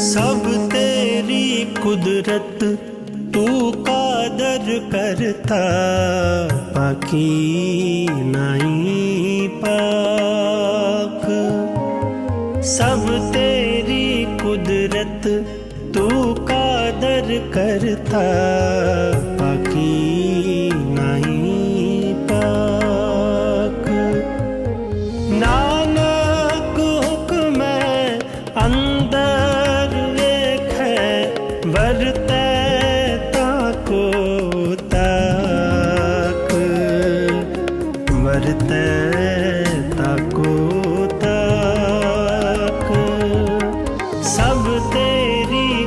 ਸਭ ਤੇਰੀ ਕੁਦਰਤ ਤੂੰ ਕਾਦਰ ਕਰਤਾ ਪਾਕੀ ਨਹੀਂ ਪਾਕ। ਸਭ ਤੇਰੀ ਕੁਦਰਤ ਤੂੰ ਕਾਦਰ ਕਰਤਾ ਪਾਕੀ ਤਾਕੋ ਤਾਕ। ਸਭ ਤੇਰੀ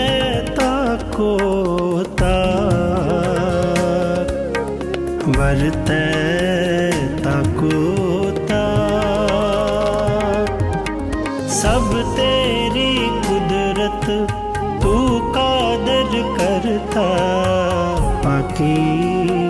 ਕੁਦਰਤ ਪਾਤਾਲੀ ਆਕਾਸੀ ਕੁਦਰਤ ਸਰਬ ਆਕਾਰ ਨਾਨਕ ਹੁਕਮ ਅੰਦਰ ਵੇਖੈ ਵਰਤੈ ਤਾਕੋ